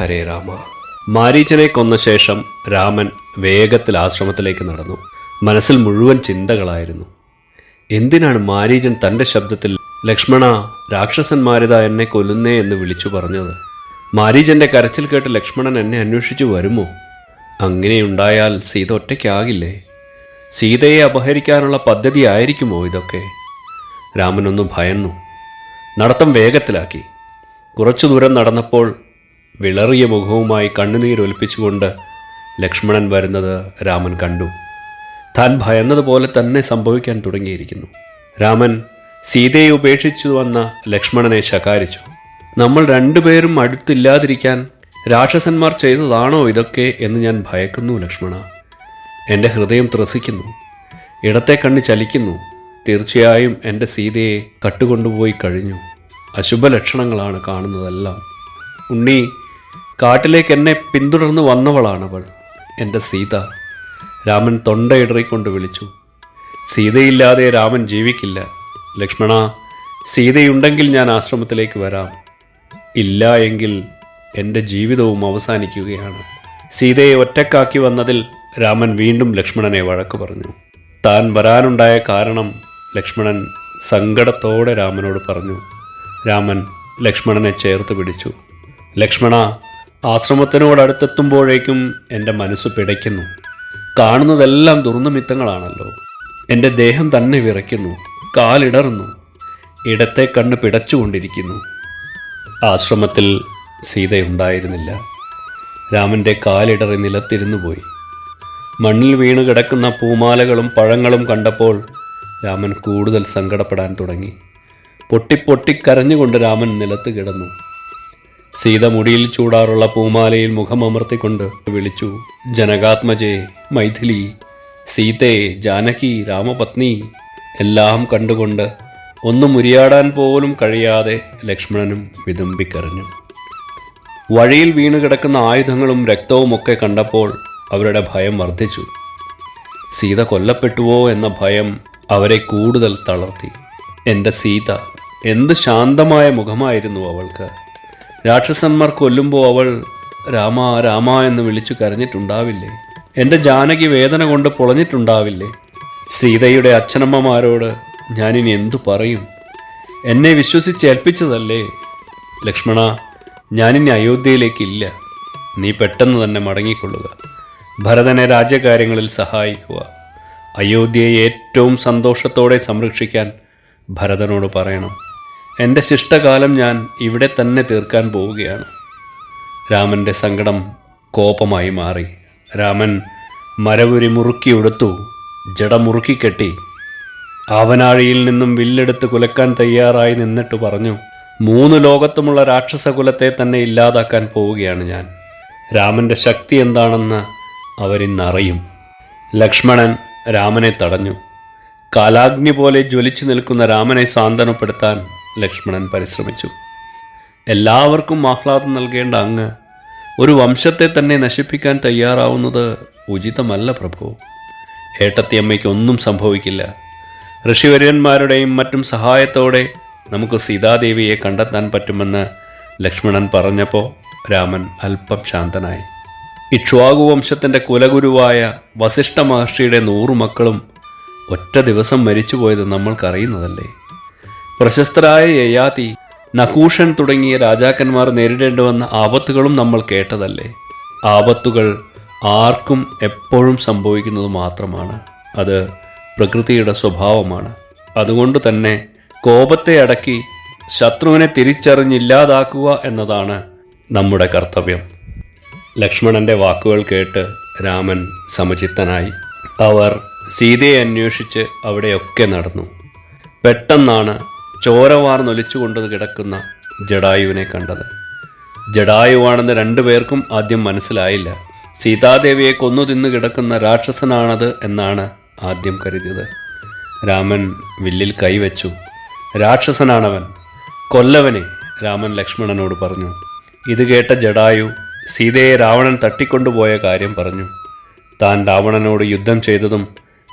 ഹരേ രാമ. മാരീച്ചനെ കൊന്ന ശേഷം രാമൻ വേഗത്തിൽ ആശ്രമത്തിലേക്ക് നടന്നു. മനസ്സിൽ മുഴുവൻ ചിന്തകളായിരുന്നു. എന്തിനാണ് മാരീചൻ തന്റെ ശബ്ദത്തിൽ ലക്ഷ്മണ രാക്ഷസന്മാരിതാ എന്നെ കൊല്ലുന്നേ എന്ന് വിളിച്ചു പറഞ്ഞത്? മാരീചന്റെ കരച്ചിൽ കേട്ട് ലക്ഷ്മണൻ എന്നെ അന്വേഷിച്ചു വരുമോ? അങ്ങനെയുണ്ടായാൽ സീത ഒറ്റയ്ക്കാകില്ലേ? സീതയെ അപഹരിക്കാനുള്ള പദ്ധതി ആയിരിക്കുമോ ഇതൊക്കെ? രാമനൊന്ന് ഭയന്നു. നടത്തം വേഗത്തിലാക്കി. കുറച്ചു ദൂരം നടന്നപ്പോൾ വിളറിയ മുഖവുമായി കണ്ണുനീരൊലിപ്പിച്ചുകൊണ്ട് ലക്ഷ്മണൻ വരുന്നത് രാമൻ കണ്ടു. താൻ ഭയന്നതുപോലെ തന്നെ സംഭവിക്കാൻ തുടങ്ങിയിരിക്കുന്നു. രാമൻ സീതയെ ഉപേക്ഷിച്ചു വന്ന ലക്ഷ്മണനെ ശകാരിച്ചു. നമ്മൾ രണ്ടുപേരും അടുത്തില്ലാതിരിക്കാൻ രാക്ഷസന്മാർ ചെയ്തതാണോ ഇതൊക്കെ എന്ന് ഞാൻ ഭയക്കുന്നു ലക്ഷ്മണ. എന്റെ ഹൃദയം ത്രസിക്കുന്നു. ഇടത്തെ കണ്ണ് ചലിക്കുന്നു. തീർച്ചയായും എന്റെ സീതയെ കട്ടുകൊണ്ടുപോയി കഴിഞ്ഞു. അശുഭ ലക്ഷണങ്ങളാണ് കാണുന്നതെല്ലാം. ഉണ്ണി കാട്ടിലേക്ക് എന്നെ പിന്തുടർന്ന് വന്നവളാണവൾ എന്റെ സീത. രാമൻ തൊണ്ടയിടറിക്കൊണ്ട് വിളിച്ചു. സീതയില്ലാതെ രാമൻ ജീവിക്കില്ല. ലക്ഷ്മണ സീതയുണ്ടെങ്കിൽ ഞാൻ ആശ്രമത്തിലേക്ക് വരാം. ഇല്ല എങ്കിൽ എന്റെ ജീവിതവും അവസാനിക്കുകയാണ്. സീതയെ ഒറ്റക്കാക്കി വന്നതിൽ രാമൻ വീണ്ടും ലക്ഷ്മണനെ വഴക്ക് പറഞ്ഞു. താൻ വരാനുണ്ടായ കാരണം ലക്ഷ്മണൻ സങ്കടത്തോടെ രാമനോട് പറഞ്ഞു. രാമൻ ലക്ഷ്മണനെ ചേർത്ത് പിടിച്ചു. ലക്ഷ്മണ ആശ്രമത്തിനോടടുത്തെത്തുമ്പോഴേക്കും എന്റെ മനസ്സ് പിടയ്ക്കുന്നു. കാണുന്നതെല്ലാം ദുർനിമിത്തങ്ങളാണല്ലോ എന്റെ ദേഹം തന്നെ വിറയ്ക്കുന്നു കാലിടറുന്നു ഇടത്തെ കണ്ണ് പിടച്ചുകൊണ്ടിരിക്കുന്നു. ആശ്രമത്തിൽ സീതയുണ്ടായിരുന്നില്ല. രാമന്റെ കാലിടറി നിലത്തിരുന്നു പോയി. മണ്ണിൽ വീണ് കിടക്കുന്ന പൂമാലകളും പഴങ്ങളും കണ്ടപ്പോൾ രാമൻ കൂടുതൽ സങ്കടപ്പെടാൻ തുടങ്ങി. പൊട്ടിപ്പൊട്ടി കരഞ്ഞുകൊണ്ട് രാമൻ നിലത്ത് കിടന്നു. സീത മുടിയിൽ ചൂടാറുള്ള പൂമാലയിൽ മുഖമമർത്തിക്കൊണ്ട് വിളിച്ചു ജനകാത്മജേ മൈഥിലി സീതേ ജാനകി രാമപത്നി എല്ലാം കണ്ടുകൊണ്ട് ഒന്നും ഉരിയാടാൻ പോലും കഴിയാതെ ലക്ഷ്മണനും വിതുമ്പിക്കരഞ്ഞു. വഴിയിൽ വീണുകിടക്കുന്ന കിടക്കുന്ന ആയുധങ്ങളും രക്തവുമൊക്കെ കണ്ടപ്പോൾ അവരുടെ ഭയം വർദ്ധിച്ചു. സീത കൊല്ലപ്പെട്ടുവോ എന്ന ഭയം അവരെ കൂടുതൽ തളർത്തി. എന്റെ സീത എന്ത് ശാന്തമായ മുഖമായിരുന്നു അവൾക്ക്. രാക്ഷസന്മാർ കൊല്ലുമ്പോൾ അവൾ രാമ രാമ എന്ന് വിളിച്ചു കരഞ്ഞിട്ടുണ്ടാവില്ലേ? എന്റെ ജാനകി വേദന കൊണ്ട് പൊളഞ്ഞിട്ടുണ്ടാവില്ലേ? സീതയുടെ അച്ഛനമ്മമാരോട് ഞാനിനി എന്തു പറയും? എന്നെ വിശ്വസിച്ചേൽപ്പിച്ചതല്ലേ ലക്ഷ്മണ ഞാനിനി അയോധ്യയിലേക്കില്ല. നീ പെട്ടെന്ന് തന്നെ മടങ്ങിക്കൊള്ളുക. ഭരതനെ രാജ്യകാര്യങ്ങളിൽ സഹായിക്കുക. അയോധ്യയെ ഏറ്റവും സന്തോഷത്തോടെ സംരക്ഷിക്കാൻ ഭരതനോട് പറയണം. എന്റെ ശിഷ്ടകാലം ഞാൻ ഇവിടെ തന്നെ തീർക്കാൻ പോവുകയാണ്. രാമന്റെ സങ്കടം കോപമായി മാറി. രാമൻ മരവുരി മുറുക്കി ഉടുത്തു ജട മുറുക്കിക്കെട്ടി ആവനാഴിയിൽ നിന്നും വില്ലെടുത്ത് കുലക്കാൻ തയ്യാറായി നിന്നിട്ട് പറഞ്ഞു മൂന്ന് ലോകത്തുമുള്ള രാക്ഷസകുലത്തെ തന്നെ ഇല്ലാതാക്കാൻ പോവുകയാണ് ഞാൻ. രാമന്റെ ശക്തി എന്താണെന്ന് അവരിന്നറിയും. ലക്ഷ്മണൻ രാമനെ തടഞ്ഞു. കാലാഗ്നി പോലെ ജ്വലിച്ചു നിൽക്കുന്ന രാമനെ സാന്ത്വനപ്പെടുത്താൻ ലക്ഷ്മണൻ പരിശ്രമിച്ചു. എല്ലാവർക്കും ആഹ്ലാദം നൽകേണ്ട അങ്ങ് ഒരു വംശത്തെ തന്നെ നശിപ്പിക്കാൻ തയ്യാറാവുന്നത് ഉചിതമല്ല പ്രഭു. ഏട്ടത്തിയമ്മയ്ക്ക് ഒന്നും സംഭവിക്കില്ല. ഋഷിവര്യന്മാരുടെയും മറ്റും സഹായത്തോടെ നമുക്ക് സീതാദേവിയെ കണ്ടെത്താൻ പറ്റുമെന്ന് ലക്ഷ്മണൻ പറഞ്ഞപ്പോൾ രാമൻ അല്പം ശാന്തനായി. ഇക്ഷ്വാകു വംശത്തിന്റെ കുലഗുരുവായ വസിഷ്ഠ മഹർഷിയുടെ നൂറു മക്കളും ഒറ്റ ദിവസം മരിച്ചുപോയത് നമ്മൾക്കറിയുന്നതല്ലേ? പ്രശസ്തരായ യയാതി നകൂഷൻ തുടങ്ങിയ രാജാക്കന്മാർ നേരിടേണ്ടി വന്ന ആപത്തുകളും നമ്മൾ കേട്ടതല്ലേ? ആപത്തുകൾ ആർക്കും എപ്പോഴും സംഭവിക്കുന്നത് മാത്രമാണ്. അത് പ്രകൃതിയുടെ സ്വഭാവമാണ്. അതുകൊണ്ട് തന്നെ കോപത്തെ അടക്കി ശത്രുവിനെ തിരിച്ചറിഞ്ഞില്ലാതാക്കുക എന്നതാണ് നമ്മുടെ കർത്തവ്യം. ലക്ഷ്മണന്റെ വാക്കുകൾ കേട്ട് രാമൻ സമചിത്തനായി. അവർ സീതയെ അന്വേഷിച്ച് അവിടെയൊക്കെ നടന്നു. പെട്ടെന്നാണ് ചോരവാർന്നൊലിച്ചുകൊണ്ട് കിടക്കുന്ന ജഡായുവിനെ കണ്ടത്. ജഡായുവാണെന്ന് രണ്ടുപേർക്കും ആദ്യം മനസ്സിലായില്ല. സീതാദേവിയെ കൊന്നു തിന്നു കിടക്കുന്ന രാക്ഷസനാണത് എന്നാണ് ആദ്യം കരുതിയത്. രാമൻ വില്ലിൽ കൈവച്ചു. രാക്ഷസനാണവൻ. കൊല്ലവനെ രാമൻ ലക്ഷ്മണനോട് പറഞ്ഞു. ഇത് കേട്ട ജഡായു സീതയെ രാവണൻ തട്ടിക്കൊണ്ടുപോയ കാര്യം പറഞ്ഞു. താൻ രാവണനോട് യുദ്ധം ചെയ്തതും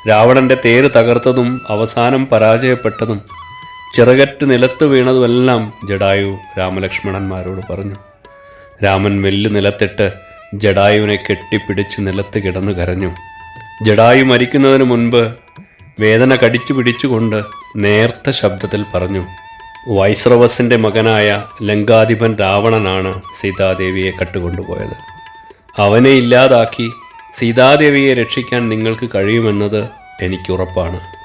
രാവണന്റെ തേര് തകർത്തതും അവസാനം പരാജയപ്പെട്ടതും ചിറകറ്റ് നിലത്ത് വീണതുമെല്ലാം ജഡായു രാമലക്ഷ്മണന്മാരോട് പറഞ്ഞു. രാമൻ മെല്ല് നിലത്തിട്ട് ജഡായുവിനെ കെട്ടിപ്പിടിച്ച് നിലത്ത് കിടന്നു കരഞ്ഞു. ജഡായു മരിക്കുന്നതിന് മുൻപ് വേദന കടിച്ചു പിടിച്ചുകൊണ്ട് നേർത്ത ശബ്ദത്തിൽ പറഞ്ഞു വൈസ്രവസിന്റെ മകനായ ലങ്കാധിപൻ രാവണനാണ് സീതാദേവിയെ കട്ടുകൊണ്ടുപോയത്. അവനെ ഇല്ലാതാക്കി സീതാദേവിയെ രക്ഷിക്കാൻ നിങ്ങൾക്ക് കഴിയുമെന്നത് എനിക്കുറപ്പാണ്.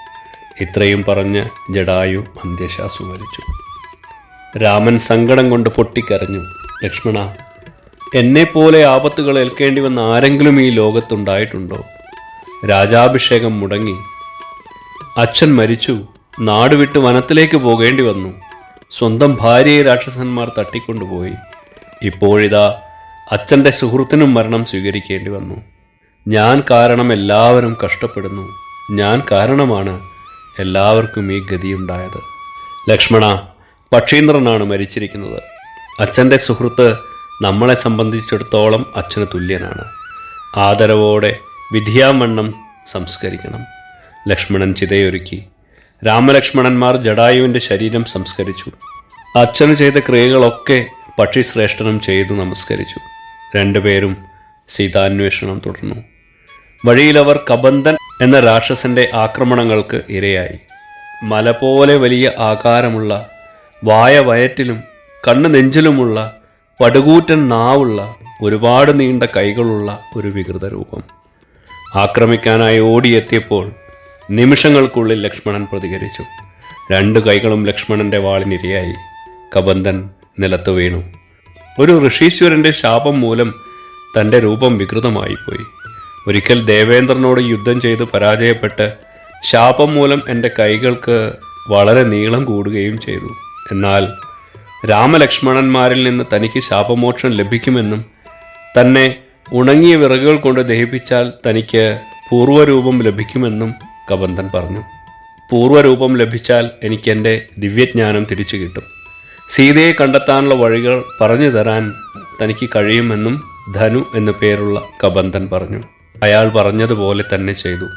ഇത്രയും പറഞ്ഞ് ജഡായു അന്ത്യശാസു മരിച്ചു. രാമൻ സങ്കടം കൊണ്ട് പൊട്ടിക്കരഞ്ഞു. ലക്ഷ്മണ എന്നെപ്പോലെ ആപത്തുകൾ ഏൽക്കേണ്ടി വന്ന ആരെങ്കിലും ഈ ലോകത്തുണ്ടായിട്ടുണ്ടോ? രാജാഭിഷേകം മുടങ്ങി. അച്ഛൻ മരിച്ചു. നാട് വിട്ട് വനത്തിലേക്ക് പോകേണ്ടി വന്നു. സ്വന്തം ഭാര്യയെ രാക്ഷസന്മാർ തട്ടിക്കൊണ്ടുപോയി. ഇപ്പോഴിതാ അച്ഛന്റെ സുഹൃത്തിനും മരണം സ്വീകരിക്കേണ്ടി വന്നു. ഞാൻ കാരണം എല്ലാവരും കഷ്ടപ്പെടുന്നു. ഞാൻ കാരണമാണ് എല്ലാവർക്കും ഈ ഗതിയുണ്ടായത്. ലക്ഷ്മണ പക്ഷീന്ദ്രനാണ് മരിച്ചിരിക്കുന്നത്. അച്ഛന്റെ സുഹൃത്ത് നമ്മളെ സംബന്ധിച്ചിടത്തോളം അച്ഛന് തുല്യനാണ്. ആദരവോടെ വിധിയാമണ്ണം സംസ്കരിക്കണം. ലക്ഷ്മണൻ ചിതയൊരുക്കി. രാമലക്ഷ്മണന്മാർ ജഡായുവിന്റെ ശരീരം സംസ്കരിച്ചു. അച്ഛന് ചെയ്ത ക്രിയകളൊക്കെ പക്ഷിശ്രേഷ്ഠനും ചെയ്തു നമസ്കരിച്ചു. രണ്ടുപേരും സീതാന്വേഷണം തുടർന്നു. വഴിയിലവർ കബന്ധൻ എന്ന രാക്ഷസന്റെ ആക്രമണങ്ങൾക്ക് ഇരയായി. മല പോലെ വലിയ ആകാരമുള്ള വായ വയറ്റിലും കണ്ണ് നെഞ്ചിലുമുള്ള പടുകൂറ്റൻ നാവുള്ള ഒരുപാട് നീണ്ട കൈകളുള്ള ഒരു വികൃത രൂപം. ആക്രമിക്കാനായി ഓടിയെത്തിയപ്പോൾ നിമിഷങ്ങൾക്കുള്ളിൽ ലക്ഷ്മണൻ പ്രതികരിച്ചു. രണ്ട് കൈകളും ലക്ഷ്മണന്റെ വാളിനിരയായി കബന്ധൻ നിലത്ത് വീണു. ഒരു ഋഷീശ്വരന്റെ ശാപം മൂലം തന്റെ രൂപം വികൃതമായിപ്പോയി. ഒരിക്കൽ ദേവേന്ദ്രനോട് യുദ്ധം ചെയ്ത് പരാജയപ്പെട്ട് ശാപം മൂലം എന്റെ കൈകൾക്ക് വളരെ നീളം കൂടുകയും ചെയ്തു. എന്നാൽ രാമലക്ഷ്മണന്മാരിൽ നിന്ന് തനിക്ക് ശാപമോക്ഷം ലഭിക്കുമെന്നും തന്നെ ഉണങ്ങിയ വിറകുകൾ കൊണ്ട് ദഹിപ്പിച്ചാൽ തനിക്ക് പൂർവരൂപം ലഭിക്കുമെന്നും കബന്ധൻ പറഞ്ഞു. പൂർവരൂപം ലഭിച്ചാൽ എനിക്ക് എന്റെ ദിവ്യജ്ഞാനം തിരിച്ചു കിട്ടും. സീതയെ കണ്ടെത്താനുള്ള വഴികൾ പറഞ്ഞു തരാൻ തനിക്ക് കഴിയുമെന്നും ധനു എന്നു പേരുള്ള കബന്ധൻ പറഞ്ഞു. അയാൾ പറഞ്ഞതുപോലെ തന്നെ ചെയ്തു.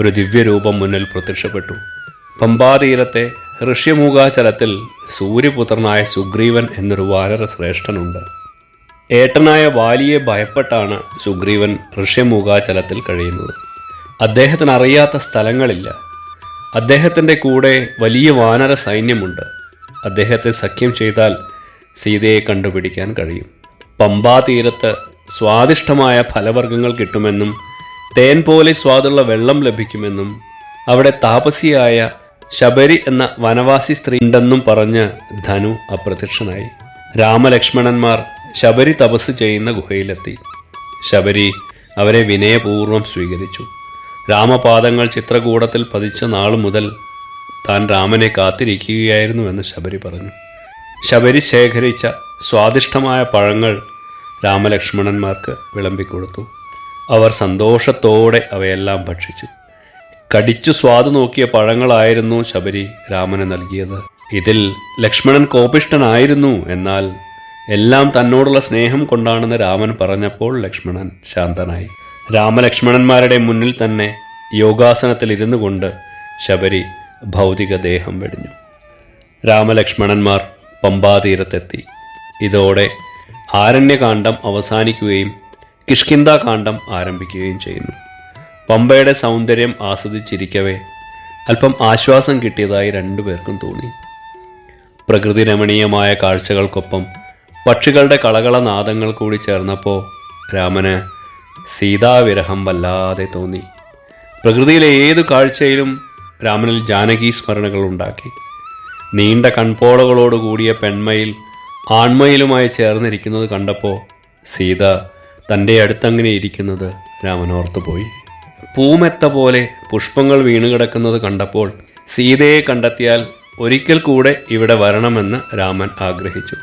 ഒരു ദിവ്യരൂപം മുന്നിൽ പ്രത്യക്ഷപ്പെട്ടു. പമ്പാതീരത്തെ ഋഷ്യമൂകാചലത്തിൽ സൂര്യപുത്രനായ സുഗ്രീവൻ എന്നൊരു വാനര ശ്രേഷ്ഠനുണ്ട്. ഏട്ടനായ വാലിയെ ഭയപ്പെട്ടാണ് സുഗ്രീവൻ ഋഷ്യമൂകാചലത്തിൽ കഴിയുന്നത്. അദ്ദേഹത്തിന് അറിയാത്ത സ്ഥലങ്ങളില്ല. അദ്ദേഹത്തിന്റെ കൂടെ വലിയ വാനര സൈന്യമുണ്ട്. അദ്ദേഹത്തെ സഖ്യം ചെയ്താൽ സീതയെ കണ്ടുപിടിക്കാൻ കഴിയും. പമ്പാ തീരത്ത് സ്വാദിഷ്ടമായ ഫലവർഗങ്ങൾ കിട്ടുമെന്നും തേൻ പോലെ സ്വാദുള്ള വെള്ളം ലഭിക്കുമെന്നും അവിടെ താപസിയായ ശബരി എന്ന വനവാസി സ്ത്രീ ഉണ്ടെന്നും പറഞ്ഞ് ധനു അപ്രത്യക്ഷനായി. രാമലക്ഷ്മണന്മാർ ശബരി തപസ് ചെയ്യുന്ന ഗുഹയിലെത്തി. ശബരി അവരെ വിനയപൂർവം സ്വീകരിച്ചു. രാമപാദങ്ങൾ ചിത്രകൂടത്തിൽ പതിച്ച നാൾ മുതൽ താൻ രാമനെ കാത്തിരിക്കുകയായിരുന്നുവെന്ന് ശബരി പറഞ്ഞു. ശബരി ശേഖരിച്ച സ്വാദിഷ്ടമായ പഴങ്ങൾ രാമലക്ഷ്മണന്മാർക്ക് വിളമ്പിക്കൊടുത്തു. അവർ സന്തോഷത്തോടെ അവയെല്ലാം ഭക്ഷിച്ചു. കടിച്ചു സ്വാദ് നോക്കിയ പഴങ്ങളായിരുന്നു ശബരി രാമന് നൽകിയത്. ഇതിൽ ലക്ഷ്മണൻ കോപിഷ്ടനായിരുന്നു എന്നാൽ എല്ലാം തന്നോടുള്ള സ്നേഹം കൊണ്ടാണെന്ന് രാമൻ പറഞ്ഞപ്പോൾ ലക്ഷ്മണൻ ശാന്തനായി. രാമലക്ഷ്മണന്മാരുടെ മുന്നിൽ തന്നെ യോഗാസനത്തിൽ ഇരുന്നു കൊണ്ട് ശബരി ഭൗതിക ദേഹം വെടിഞ്ഞു. രാമലക്ഷ്മണന്മാർ പമ്പാതീരത്തെത്തി. ഇതോടെ ആരണ്യകാന്ഡം അവസാനിക്കുകയും കിഷ്കിന്താകാന്ഡം ആരംഭിക്കുകയും ചെയ്യുന്നു. പമ്പയുടെ സൗന്ദര്യം ആസ്വദിച്ചിരിക്കവേ അല്പം ആശ്വാസം കിട്ടിയതായി രണ്ടുപേർക്കും തോന്നി. പ്രകൃതി രമണീയമായ കാഴ്ചകൾക്കൊപ്പം പക്ഷികളുടെ കളകളനാദങ്ങൾ കൂടി ചേർന്നപ്പോൾ രാമന് സീതാവിരഹം വല്ലാതെ തോന്നി. പ്രകൃതിയിലെ ഏതു കാഴ്ചയിലും രാമനിൽ ജാനകി സ്മരണകൾ ഉണ്ടാക്കി. നീണ്ട കൺപോളകളോട് കൂടിയ പെൺമയിൽ ആൺമയിലുമായി ചേർന്നിരിക്കുന്നത് കണ്ടപ്പോൾ സീത തന്റെ അടുത്തങ്ങനെ ഇരിക്കുന്നത് രാമൻ ഓർത്തുപോയി പൂമെത്ത പോലെ പുഷ്പങ്ങൾ വീണുകിടക്കുന്നത് കണ്ടപ്പോൾ സീതയെ കണ്ടെത്തിയാൽ ഒരിക്കൽ കൂടെ ഇവിടെ വരണമെന്ന് രാമൻ ആഗ്രഹിച്ചു.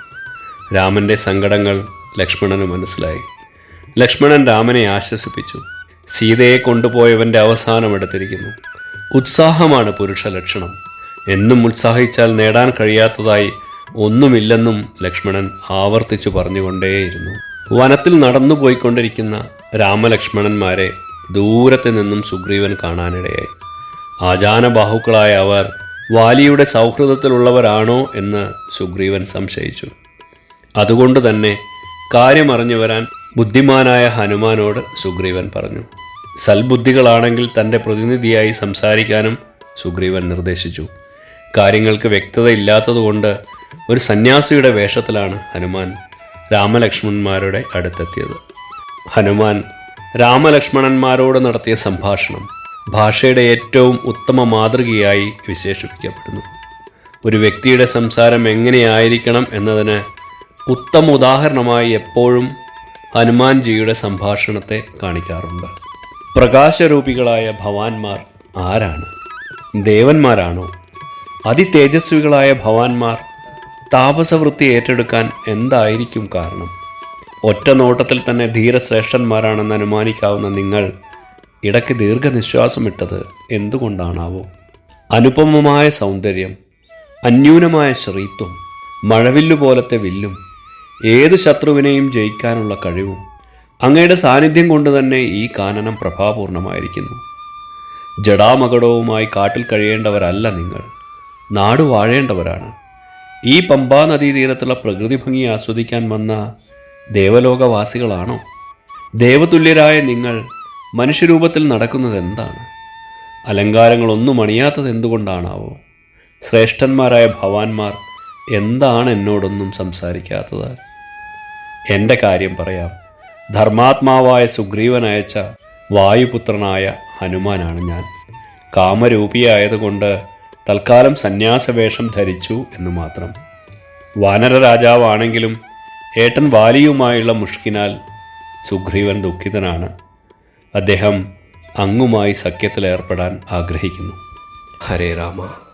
രാമന്റെ സങ്കടങ്ങൾ ലക്ഷ്മണന് മനസ്സിലായി. ലക്ഷ്മണൻ രാമനെ ആശ്വസിപ്പിച്ചു. സീതയെ കൊണ്ടുപോയവന്റെ അവസാനം എടുത്തിരിക്കുന്നു. ഉത്സാഹമാണ് പുരുഷ ലക്ഷണം. എന്നും ഉത്സാഹിച്ചാൽ നേടാൻ കഴിയാത്തതായി ഒന്നുമില്ലെന്നും ലക്ഷ്മണൻ ആവർത്തിച്ചു പറഞ്ഞുകൊണ്ടേയിരുന്നു. വനത്തിൽ നടന്നു പോയിക്കൊണ്ടിരിക്കുന്ന രാമലക്ഷ്മണന്മാരെ ദൂരത്തു നിന്നും സുഗ്രീവൻ കാണാനിടയായി. ആചാനബാഹുക്കളായ അവർ വാലിയുടെ സൗഹൃദത്തിലുള്ളവരാണോ എന്ന് സുഗ്രീവൻ സംശയിച്ചു. അതുകൊണ്ട് തന്നെ കാര്യമറിഞ്ഞു വരാൻ ബുദ്ധിമാനായ ഹനുമാനോട് സുഗ്രീവൻ പറഞ്ഞു. സൽബുദ്ധികളാണെങ്കിൽ തന്റെ പ്രതിനിധിയായി സംസാരിക്കാനും സുഗ്രീവൻ നിർദ്ദേശിച്ചു. കാര്യങ്ങൾക്ക് വ്യക്തതയില്ലാത്തതുകൊണ്ട് ഒരു സന്യാസിയുടെ വേഷത്തിലാണ് ഹനുമാൻ രാമലക്ഷ്മണന്മാരുടെ അടുത്തെത്തിയത്. ഹനുമാൻ രാമലക്ഷ്മണന്മാരോട് നടത്തിയ സംഭാഷണം ഭാഷയുടെ ഏറ്റവും ഉത്തമ മാതൃകയായി വിശേഷിപ്പിക്കപ്പെടുന്നു. ഒരു വ്യക്തിയുടെ സംസാരം എങ്ങനെയായിരിക്കണം എന്നതിന് ഉത്തമ ഉദാഹരണമായി എപ്പോഴും ഹനുമാൻജിയുടെ സംഭാഷണത്തെ കാണിക്കാറുണ്ട്. പ്രകാശരൂപികളായ ഭവാന്മാർ ആരാണ്? ദേവന്മാരാണോ? അതിതേജസ്വികളായ ഭവാന്മാർ താപസവൃത്തി ഏറ്റെടുക്കാൻ എന്തായിരിക്കും കാരണം? ഒറ്റ നോട്ടത്തിൽ തന്നെ ധീരശ്രേഷ്ഠന്മാരാണെന്ന് അനുമാനിക്കാവുന്ന നിങ്ങൾ ഇടയ്ക്ക് ദീർഘനിശ്വാസമിട്ടത് എന്തുകൊണ്ടാണാവോ? അനുപമമായ സൗന്ദര്യം അന്യൂനമായ ശ്രീത്വം മഴവില്ലു പോലത്തെ വില്ലും ഏത് ശത്രുവിനെയും ജയിക്കാനുള്ള കഴിവും അങ്ങയുടെ സാന്നിധ്യം കൊണ്ട് തന്നെ ഈ കാനനം പ്രഭാപൂർണമായിരിക്കുന്നു. ജഡാമകടവുമായി കാട്ടിൽ കഴിയേണ്ടവരല്ല നിങ്ങൾ നാട് വാഴേണ്ടവരാണ്. ഈ പമ്പാ നദീതീരത്തുള്ള പ്രകൃതി ഭംഗി ആസ്വദിക്കാൻ വന്ന ദേവലോകവാസികളാണോ? ദേവതുല്യരായ നിങ്ങൾ മനുഷ്യരൂപത്തിൽ നടക്കുന്നത് എന്താണ് അലങ്കാരങ്ങളൊന്നും അണിയാത്തത് എന്തുകൊണ്ടാണാവോ ശ്രേഷ്ഠന്മാരായ ഭവാന്മാർ എന്താണ് എന്നോടൊന്നും സംസാരിക്കാത്തത്? എന്റെ കാര്യം പറയാം. ധർമാത്മാവായ സുഗ്രീവൻ അയച്ച വായുപുത്രനായ ഹനുമാനാണ് ഞാൻ. കാമരൂപിയായതുകൊണ്ട് തൽക്കാലം സന്യാസവേഷം ധരിച്ചു എന്ന് മാത്രം. വാനര രാജാവാണെങ്കിലും ഏട്ടൻ വാലിയുമായുള്ള മുഷ്കിനാൽ സുഗ്രീവൻ ദുഃഖിതനാണ്. അദ്ദേഹം അങ്ങുമായി സഖ്യത്തിലേർപ്പെടാൻ ആഗ്രഹിക്കുന്നു. ഹരേ രാമ.